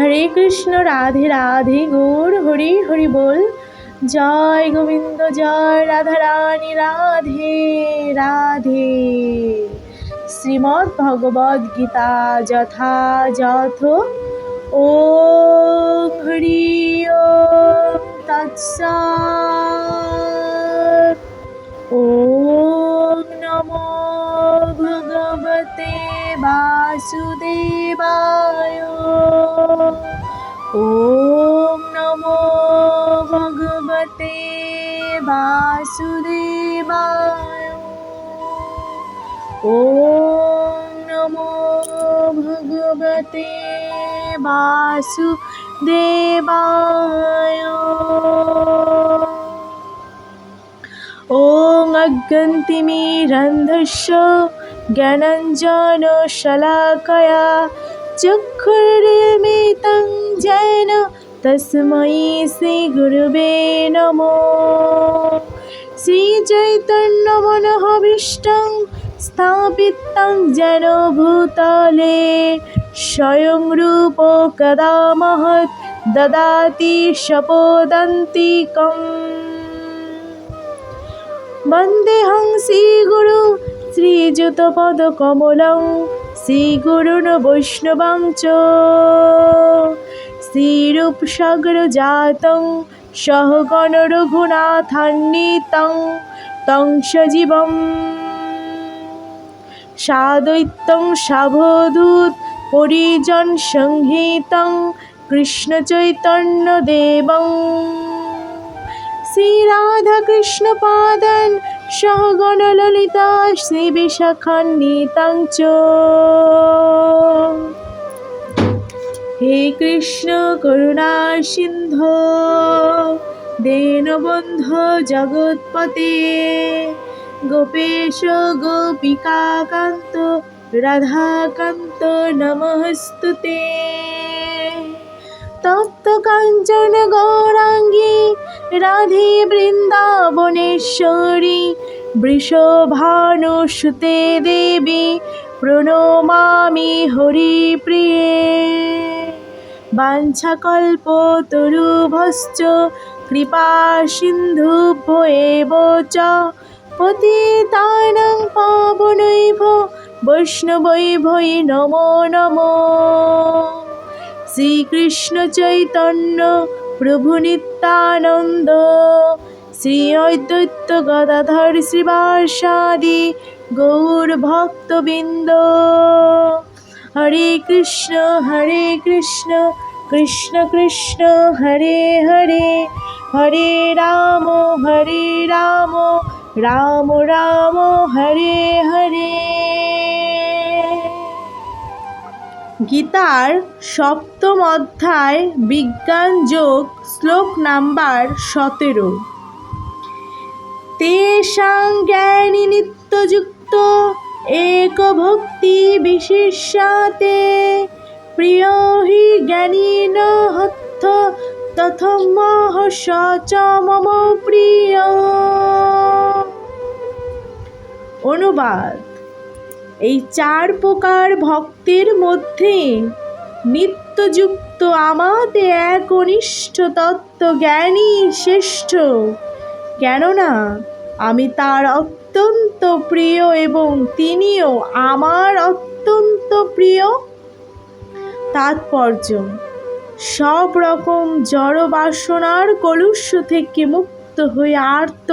হরে কৃষ্ণ, রাধে রাধে, গৌর, হরি হরি বল। জয় গোবিন্দ, জয় রাধা রানী রাধে রাধে। শ্রীমদ্ ভগবদ গীতা যথাযথ। ও হরি ওম তৎসৎ ওম वासुदेवाय ॐ नमो भगवते वासुदेवाय ॐ नमो भगवते वासुदेवाय ॐ अगन्तिमिरन्धस्य ज्ञानञ्जनशलाकया चक्षुर्मितं जैन तस्मै श्रीगुरुवे नमो श्रीचैतन्यमनोभीष्टं स्थापितं जेन भूतले स्वयं रूप कदा महत् ददाति शपोदन्तिकम् वन्देऽहं श्रीगुरु শ্রীযুতপদকমলং শ্রীগুরুন বৈষ্ণবং চ। শ্রীরূপ সাগর জাতং সহগণ রঘুনাথান্বিতং, তং সজীবম। সাদৈত্যং সাবধূত পরিজন সংহিতং কৃষ্ণচৈতন্যদেবং শ্রীরাধাকৃষ্ণপাদান সহগণললিতা শ্রীবিশাখান্বিতাং চ হে কৃষ্ণ করুণা সিন্ধ দীনবন্ধ জগৎপতে গোপেশ গোপিকাকান্ত রাধাকান্ত নমস্তুতে। তপ্ত কাঞ্চন গৌরাঙ্গী, রাধে বৃন্দাবনেশ্বরী, বৃষভানুসুতে দেবী, প্রণমামি হরিপ্রিয়ে। বাঞ্ছাকল্প তরুভশ্চ, কৃপা সিন্ধুভ্য এব চ পতিতানাং পাবনৈভ, বৈষ্ণবৈভৈ নমো নমো। শ্রীকৃষ্ণ চৈতন্য প্রভু নিত্যানন্দ, শ্রী অদ্বৈত গদাধর শ্রীবাসাদি গৌর ভক্তবৃন্দ। হরে কৃষ্ণ হরে কৃষ্ণ কৃষ্ণ কৃষ্ণ, হরে হরে হরে রাম হরে রাম রাম রাম, হরে হরে। গীতার সপ্তম অধ্যায়, বিজ্ঞান যোগ, শ্লোক নাম্বার সতেরো। তেষাং জ্ঞানী নিত্যযুক্ত, এক ভক্তি বিশেষাতে, প্রিয় হি জ্ঞানী ন হত্থ তথমহ চ মম প্রিয়। অনুবাদ। এই চার প্রকার ভক্তের মধ্যে নিত্যযুক্ত আমাতে এক অনিষ্ঠ তত্ত্ব জ্ঞানী শ্রেষ্ঠ। কেননা, আমি তার অত্যন্ত প্রিয় এবং তিনিও আমার অত্যন্ত প্রিয়। তাৎপর্য, সব রকম জড় বাসনার কলুষ্য থেকে মুক্ত হয়ে আর্ত।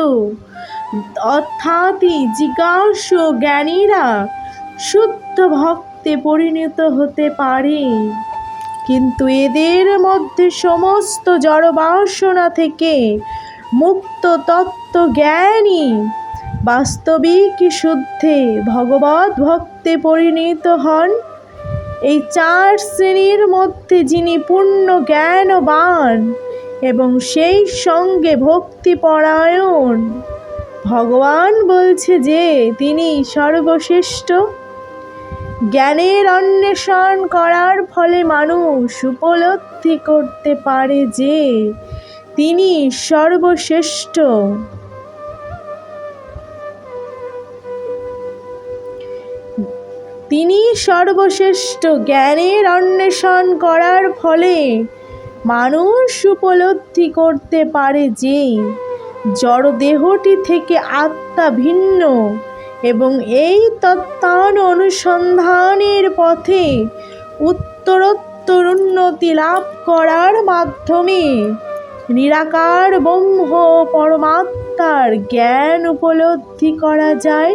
অর্থাৎ জিজ্ঞাস জ্ঞানীরা শুদ্ধ ভক্তে পরিণত হতে পারে। কিন্তু এদের মধ্যে সমস্ত জড়বাসনা থেকে মুক্ত তত্ত্ব জ্ঞানী বাস্তবিক শুদ্ধে ভগবত ভক্তে পরিণত হন। এই চার শ্রেণির মধ্যে যিনি পূর্ণ জ্ঞানবান এবং সেই সঙ্গে ভক্তিপরায়ণ, ভগবান বলছে যে, তিনি সর্বশ্রেষ্ঠ। জ্ঞানের অন্বেষণ করার ফলে মানুষ উপলব্ধি করতে পারে যে, তিনি সর্বশ্রেষ্ঠ। তিনি সর্বশ্রেষ্ঠ। জ্ঞানের অন্বেষণ করার ফলে মানুষ উপলব্ধি করতে পারে যে, জড়দেহটি থেকে আত্মা ভিন্ন। এবং এই তত্ত্বান অনুসন্ধানের পথে উত্তরোত্তর উন্নতি লাভ করার মাধ্যমে নিরাকার ব্রহ্ম পরমাত্মার জ্ঞান উপলব্ধি করা যায়।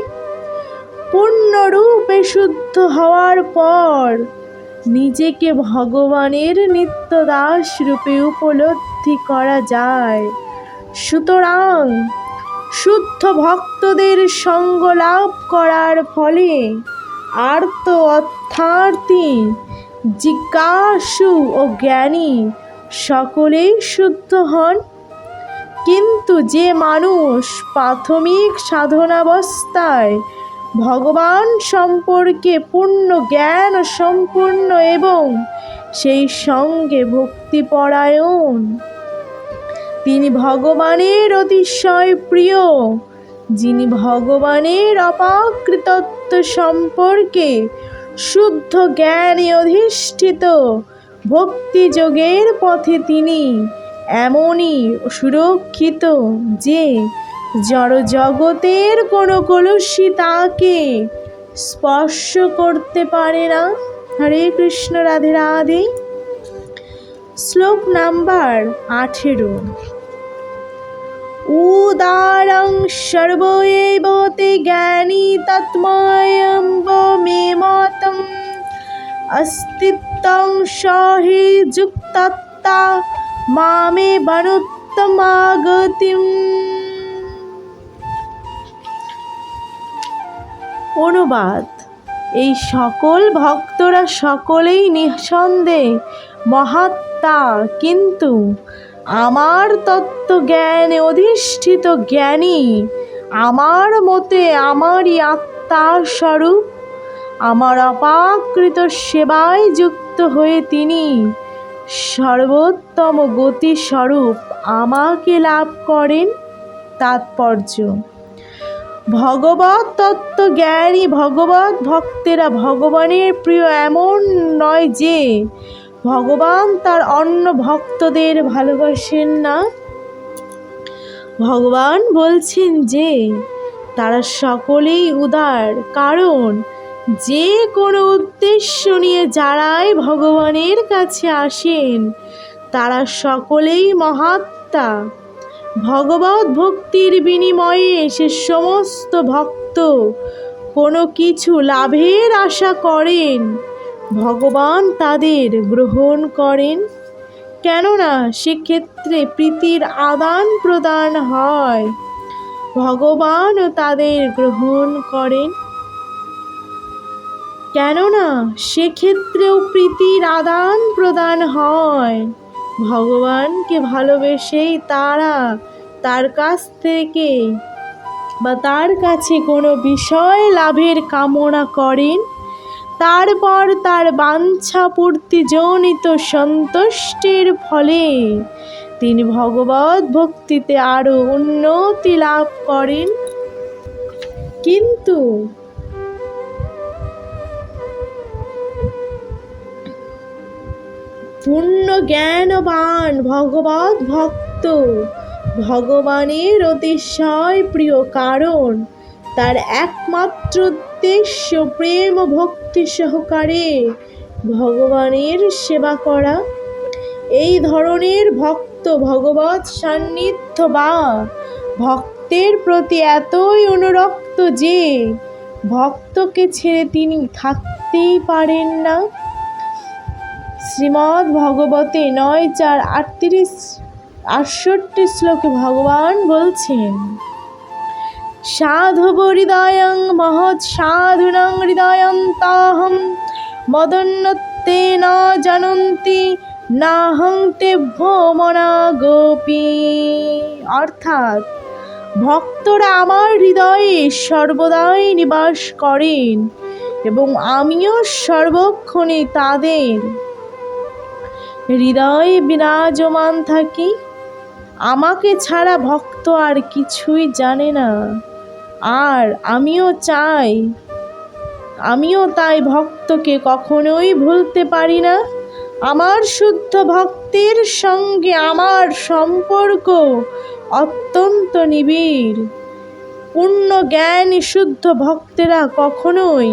পূর্ণরূপে শুদ্ধ হওয়ার পর নিজেকে ভগবানের নিত্য দাস রূপে উপলব্ধি করা যায়। সুতরাং শুদ্ধ ভক্তদের সঙ্গ লাভ করার ফলে আর্ত অর্থার্থী, জিজ্ঞাসু ও জ্ঞানী সকলেই শুদ্ধ হন। কিন্তু যে মানুষ প্রাথমিক সাধনাবস্থায় ভগবান সম্পর্কে পূর্ণ জ্ঞান সম্পূর্ণ এবং সেই সঙ্গে ভক্তিপরায়ণ তিনি ভগবানের অতিশয় প্রিয়, যিনি ভগবানের অপাকৃতত্ব সম্পর্কে শুদ্ধ জ্ঞানে অধিষ্ঠিত ভক্তিযোগের পথে তিনি এমনই সুরক্ষিত যে জড় জগতের কোনো কলুষি তাকে স্পর্শ করতে পারে না। হরে কৃষ্ণ, রাধে রাধে। শ্লোক নাম্বার আঠেরো। উদারং সর্বতে জ্ঞানী তৎময়ং মে মতম অস্তিত্বং সহি যুক্তত্তা মামে বনুত্তমাগতিম অনুবাদ। এই সকল ভক্তরা সকলেই নিঃসন্দেহে মহাত্মা, কিন্তু আমার তত্ত্ব তত্ত্বজ্ঞানে অধিষ্ঠিত জ্ঞানী, আমার মতে আমারই আত্মার স্বরূপ, আমার অপাকৃত সেবায় যুক্ত হয়ে তিনি সর্বোত্তম গতিস্বরূপ আমাকে লাভ করেন তাৎপর্য। ভগবত তত্ত্ব জ্ঞানী ভগবত ভক্তেরা ভগবানের প্রিয় এমন নয় যে ভগবান তার অন্য ভক্তদের ভালোবাসেন না। ভগবান বলছেন যে, তারা সকলেই উদার, কারণ যে কোনো উদ্দেশ্য নিয়ে যারাই ভগবানের কাছে আসেন, তারা সকলেই মহাত্মা। ভগবত ভক্তির বিনিময়ে সে সমস্ত ভক্ত কোনো কিছু লাভের আশা করেন। ভগবান তাদের গ্রহণ করেন। কেননা সেক্ষেত্রে প্রীতির আদান প্রদান হয়। ভগবানও তাদের গ্রহণ করেন। কেননা সেক্ষেত্রেও প্রীতির আদান প্রদান হয়। ভগবানকে ভালোবেসেই তারা তার কাছ থেকে বা তার কাছে কোনো বিষয় লাভের কামনা করেন। তারপর তার বাঞ্ছা পূর্তিজনিত সন্তুষ্টির ফলে তিনি ভগবত ভক্তিতে আরও উন্নতি লাভ করেন। কিন্তু পূর্ণ জ্ঞানবান ভগবত ভক্ত ভগবানের অতিশয় প্রিয় কারণ, তার একমাত্র উদ্দেশ্য প্রেম ভক্তি সহকারে ভগবানের সেবা করা। এই ধরনের ভক্ত ভগবত সান্নিধ্য বা ভক্তের প্রতি এতই অনুরক্ত যে ভক্তকে ছেড়ে তিনি থাকতেই পারেন না। শ্রীমদ্ ভগবতে নয় চার আটত্রিশ আটষট্টি শ্লোকে ভগবান বলছেন সাধব হৃদয়ং মহৎ সাধুনং হৃদয়ন্তাহম মদন্নতে না জানন্তি নাহং তেভ্য মনা গোপী। অর্থাৎ, ভক্তরা আমার হৃদয়ে সর্বদাই নিবাস করেন এবং আমিও সর্বক্ষণে তাদের হৃদয়ে বিরাজমান থাকি। আমাকে ছাড়া ভক্ত আর কিছুই জানে না। আর আমিও চাই, আমিও তাই ভক্তকে কখনোই ভুলতে পারি না। আমার শুদ্ধ ভক্তের সঙ্গে আমার সম্পর্ক অত্যন্ত নিবিড়। পূর্ণ জ্ঞান শুদ্ধ ভক্তেরা কখনোই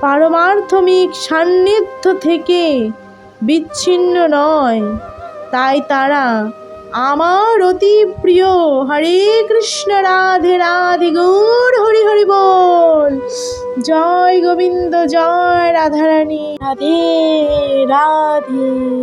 পারমার্থমিক সান্নিধ্য থেকে বিচ্ছিন্ন নয়। তাই তারা আমার অতি প্রিয় হরে কৃষ্ণ রাধে রাধে গৌর হরি হরি বল। জয় গোবিন্দ, জয় রাধারানী। রাধে রাধে।